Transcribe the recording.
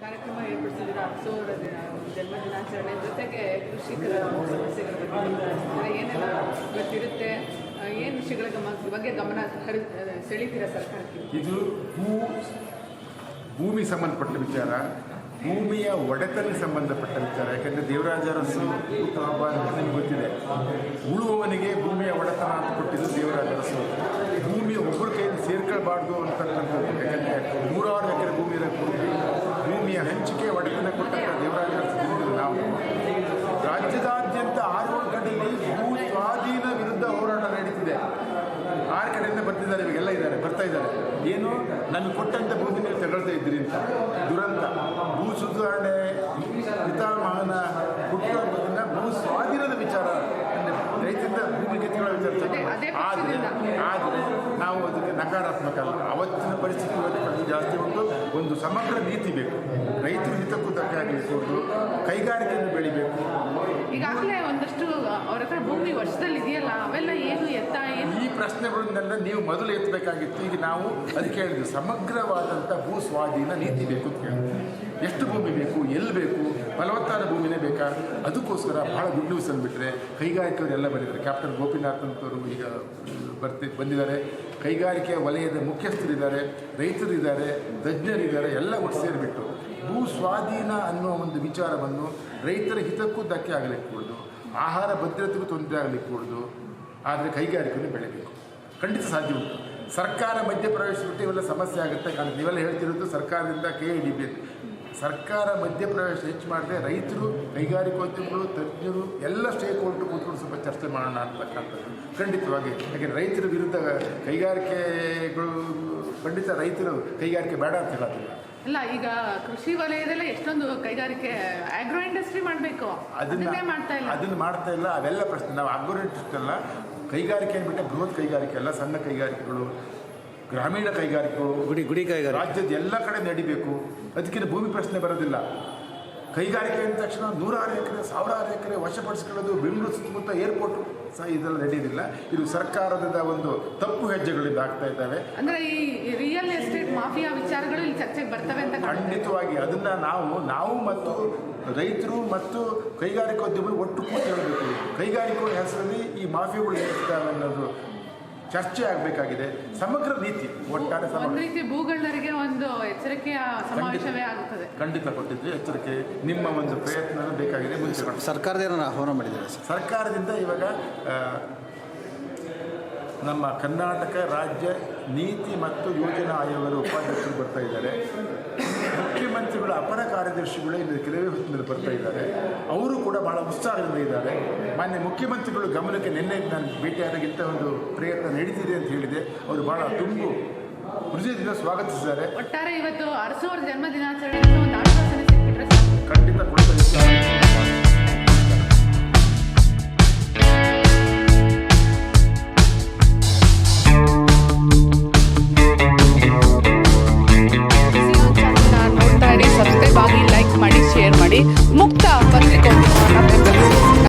ಕಾರ್ಯಕ್ರಮ ಏರ್ಪಡಿಸಿದ್ದೀರಾ? ದಿನ ಜನ್ಮ ದಿನಾಚರಣೆ ಜೊತೆಗೆ ಕೃಷಿಕರ ಸಮಸ್ಯೆಗಳ ಬಗ್ಗೆ ಏನೆಲ್ಲ ಗೊತ್ತಿರುತ್ತೆ? ಏನು ವಿಷಯಗಳ ಬಗ್ಗೆ ಗಮನ ಹರಿ ಸೆಳೀತೀರಾ ಸರ್ಕಾರಕ್ಕೆ? ಇದು ಭೂ, ಭೂಮಿ ಸಂಬಂಧಪಟ್ಟ ವಿಚಾರ. ಭೂಮಿಯ ಒಡೆತನಕ್ಕೆ ಸಂಬಂಧಪಟ್ಟ ವಿಚಾರ. ಯಾಕಂದರೆ ದೇವರಾಜ ಅರಸು ಗೊತ್ತಿದೆ. ಉಳುವವನಿಗೆ ಭೂಮಿಯ ಒಡೆತನ ಅಂತ ಕೊಟ್ಟಿದ್ದು ದೇವರಾಜ ಅರಸು ಭೂಮಿಯ ಒಬ್ಬರ ಕೈಯಲ್ಲಿ ಸೇರ್ಕೊಳ್ಬಾರ್ದು ಅಂತಕ್ಕಂಥದ್ದು. ಯಾಕಂದರೆ ನೂರಾರು ಎಕರೆ ಭೂಮಿ ಇರೋ ಭೂಮಿಯ ಹಂಚಿಕೆ ಒಡೆತನ ಕೊಟ್ಟಂಥ ದೇವರಾಜ ನಾವು ರಾಜ್ಯದಾದ್ಯಂತ ಆರು ಕಡೆಯಲ್ಲಿ ಭೂ ಸ್ವಾಧೀನ ವಿರುದ್ಧ ಹೋರಾಟ ನಡೀತಿದೆ ಆರು ಕಡೆಯಿಂದ ಬರ್ತಿದ್ದಾರೆ ಇವಾಗೆಲ್ಲ ಇದ್ದಾರೆ, ಬರ್ತಾ ಇದ್ದಾರೆ. ಏನು? ನಮಗೆ ಕೊಟ್ಟಂತ ಭೂಮಿ ನೀವು ತಗೊಳ್ತಾ ಇದ್ದೀರಿ ಅಂತ. ದುರಂತ. ಭೂ ಸುಧಾರಣೆ ಅದೇ- ಆದರೆ ಆದರೆ ನಾವು ಅದಕ್ಕೆ ನಕಾರಾತ್ಮಕ ಅಲ್ಲ ಅವತ್ತಿನ ಪರಿಸ್ಥಿತಿ ಅದಕ್ಕೆ ಪರಿಸ್ಥಿತಿ ಜಾಸ್ತಿ ಉಂಟು. ಒಂದು ಸಮಗ್ರ ನೀತಿ ಬೇಕು. ರೈತರ ಹಿತಕ್ಕೂ ಧಕ್ಕೆ ಕೈಗಾರಿಕೆಯನ್ನು ಬೆಳಿಬೇಕು. ಈಗಾಗಲೇ ಒಂದಷ್ಟು ಅವರ ಹತ್ರ ಭೂಮಿ ವರ್ಷದಲ್ಲಿ ಇದೆಯಲ್ಲ ಅವೆಲ್ಲ ಏನು ಎತ್ತ ಈ ಪ್ರಶ್ನೆಗಳನ್ನೆಲ್ಲ ನೀವು ಮೊದಲು ಎತ್ತಬೇಕಾಗಿತ್ತು. ಈಗ ನಾವು ಅದಕ್ಕೆ ಹೇಳಿದ್ವಿ ಸಮಗ್ರವಾದಂಥ ಭೂ ಸ್ವಾಧೀನ ನೀತಿ ಬೇಕು ಅಂತ ಹೇಳಿದ್ವಿ ಎಷ್ಟು ಭೂಮಿ ಬೇಕು ಎಲ್ಲಿ ಬೇಕು ಫಲವತ್ತಾದ ಭೂಮಿನೇ ಬೇಕಾ ಅದಕ್ಕೋಸ್ಕರ ಭಾಳ ಗುಡ್ ನ್ಯೂಸ್ ಅಂದ್ಬಿಟ್ರೆ ಕೈಗಾರಿಕೆಯವರೆಲ್ಲ ಬಂದಿದ್ದಾರೆ. ಕ್ಯಾಪ್ಟನ್ ಗೋಪಿನಾಥ್ ಅಂತವರು ಈಗ ಬರ್ತಿ, ಬಂದಿದ್ದಾರೆ. ಕೈಗಾರಿಕೆ ವಲಯದ ಮುಖ್ಯಸ್ಥರಿದ್ದಾರೆ, ರೈತರಿದ್ದಾರೆ, ತಜ್ಞರಿದ್ದಾರೆ, ಎಲ್ಲ ಒಟ್ಟು ಸೇರಿಬಿಟ್ಟು ಭೂ ಸ್ವಾಧೀನ ಅನ್ನೋ ಒಂದು ವಿಚಾರವನ್ನು ರೈತರ ಹಿತಕ್ಕೂ ಧಕ್ಕೆ ಆಗಲಿಕ್ಕೆ ಕೂಡದು ಆಹಾರ ಭದ್ರತೆಗೂ ತೊಂದರೆ ಆಗಲಿಕ್ಕೆ ಕೂಡದು ಆದರೆ ಕೈಗಾರಿಕೆಯನ್ನು ಬೆಳೆಯಬೇಕು ಖಂಡಿತ ಸಾಧ್ಯ ಉಂಟು. ಸರ್ಕಾರ ಮಧ್ಯಪ್ರವೇಶಿಸ್ಬಿಟ್ಟು ಇವೆಲ್ಲ ಸಮಸ್ಯೆ ಆಗುತ್ತೆ. ಕಾರಣ ನೀವೆಲ್ಲ ಹೇಳ್ತಿರೋದು ಸರ್ಕಾರದಿಂದ ಕೆ ಎ ಡಿ ಬಿ ಸರ್ಕಾರ ಮಧ್ಯಪ್ರವೇಶ ಹೆಚ್ಚು ಮಾಡಿದ್ರೆ ರೈತರು ಕೈಗಾರಿಕೋದ್ಯಮಗಳು ತಜ್ಞರು ಎಲ್ಲ ಸ್ಟೇಕ್ ಹೋಲ್ಡರ್ ಕೂತ್ಕೊಂಡು ಸ್ವಲ್ಪ ಚರ್ಚೆ ಮಾಡೋಣ ಅಂತಕ್ಕಂಥದ್ದು. ಖಂಡಿತವಾಗಿ. ಯಾಕೆಂದರೆ ರೈತರ ವಿರುದ್ಧ ಕೈಗಾರಿಕೆಗಳು ಖಂಡಿತ ರೈತರು ಕೈಗಾರಿಕೆ ಬೇಡ ಅಂತ ಹೇಳೋದಿಲ್ಲ. ಅಲ್ಲ ಈಗ ಕೃಷಿ ವಲಯದಲ್ಲೇ ಎಷ್ಟೊಂದು ಕೈಗಾರಿಕೆ ಆಗ್ರೋ ಇಂಡಸ್ಟ್ರಿ ಮಾಡಬೇಕು. ಅದನ್ನೇ ಮಾಡ್ತಾ ಇಲ್ಲ. ಅದನ್ನು ಮಾಡ್ತಾ ಇಲ್ಲ. ಅವೆಲ್ಲ ಪ್ರಶ್ನೆ. ನಾವು ಅಗ್ರೋನೆಟ್ ಅಲ್ಲ ಕೈಗಾರಿಕೆ ಅಂದ್ಬಿಟ್ಟೆ ಬೃಹತ್ ಕೈಗಾರಿಕೆ ಅಲ್ಲ ಸಣ್ಣ ಕೈಗಾರಿಕೆಗಳು ಗ್ರಾಮೀಣ ಕೈಗಾರಿಕೆಗಳು ಗುಡಿ ಗುಡಿ ಕೈಗಾರಿಕೆ. ರಾಜ್ಯದ ಎಲ್ಲ ಕಡೆ ನಡಿಬೇಕು. ಅದಕ್ಕಿಂತ ಭೂಮಿ ಪ್ರಶ್ನೆ ಬರೋದಿಲ್ಲ. ಕೈಗಾರಿಕೆ ಅಂದ ತಕ್ಷಣ ನೂರಾರು ಎಕರೆ ಸಾವಿರಾರು ಎಕರೆ ವಶಪಡಿಸ್ಕೊಳ್ಳೋದು ಬೆಂಗಳೂರು ಸುತ್ತಮುತ್ತ ಏರ್ಪೋರ್ಟ್ ಸಹ ಇದೆಲ್ಲ ನಡೆಯೋದಿಲ್ಲ ಇದು ಸರ್ಕಾರದ ಒಂದು ತಪ್ಪು ಹೆಜ್ಜೆಗಳಿಂದ ಆಗ್ತಾ ಇದ್ದಾವೆ. ಅಂದ್ರೆ ಈ ರಿಯಲ್ ಎಸ್ಟೇಟ್ ಮಾಫಿಯಾ ವಿಚಾರಗಳು ಇಲ್ಲಿ ಚರ್ಚೆಗೆ ಬರ್ತವೆ ಅಂತ ಖಂಡಿತವಾಗಿ ಅದನ್ನು ನಾವು ನಾವು ಮತ್ತು ರೈತರು ಮತ್ತು ಕೈಗಾರಿಕೋದ್ಯಮಿ ಒಟ್ಟು ಕೂತು ಹೇಳಬೇಕು. ಕೈಗಾರಿಕೆಗಳ ಹೆಸರಲ್ಲಿ ಈ ಮಾಫಿಯಾಗಳು ಏನಿದ್ದಾವೆ ಅನ್ನೋದು ಚರ್ಚೆ ಆಗಬೇಕಾಗಿದೆ. ಸಮಗ್ರ ನೀತಿ ಒಟ್ಟಾರೆ ರೀತಿ ಭೂಗಳ್ಳರಿಗೆ ಒಂದು ಎಚ್ಚರಿಕೆಯ ಸಮಾವೇಶವೇ ಆಗುತ್ತದೆ. ಖಂಡಿತ ಕೊಟ್ಟಿದ್ವಿ ಎಚ್ಚರಿಕೆ. ನಿಮ್ಮ ಒಂದು ಪ್ರಯತ್ನ ಬೇಕಾಗಿದೆ ಮುಂಚೆ ಸರ್ಕಾರದಿಂದ ಆಹ್ವಾನ ಮಾಡಿದ್ದಾರೆ ಸರ್? ಸರ್ಕಾರದಿಂದ ಇವಾಗ ನಮ್ಮ ಕರ್ನಾಟಕ ರಾಜ್ಯ ನೀತಿ ಮತ್ತು ಯೋಜನಾ ಆಯೋಗದ ಉಪಾಧ್ಯಕ್ಷರು ಬರ್ತಾ ಇದ್ದಾರೆ. ಮುಖ್ಯಮಂತ್ರಿಗಳ ಅಪರ ಕಾರ್ಯದರ್ಶಿಗಳು ಇಲ್ಲಿ ಕೆಲವೇ ಹೊತ್ತಿನಲ್ಲಿ ಬರ್ತಾ ಇದ್ದಾರೆ. ಅವರು ಕೂಡ ಬಹಳ ಉತ್ಸಾಹದಿಂದ ಇದ್ದಾರೆ ಮಾನ್ಯ ಮುಖ್ಯಮಂತ್ರಿಗಳು ಗಮನಕ್ಕೆ ನಿನ್ನೆ ನಾನು ಭೇಟಿಯಾದಾಗಿಂತ ಒಂದು ಪ್ರಯತ್ನ ನಡೀತಿದೆ ಅಂತ ಹೇಳಿದೆ. ಅವರು ಬಹಳ ತುಂಬು ಹೃದಯದಿಂದ ಸ್ವಾಗತಿಸಿದ್ದಾರೆ. ಒಟ್ಟಾರೆ ಇವತ್ತು ಅರಸೋರ್ ಜನ್ಮ ದಿನಾಚರಣೆ ಖಂಡಿತ ಕೊಡ್ತಾ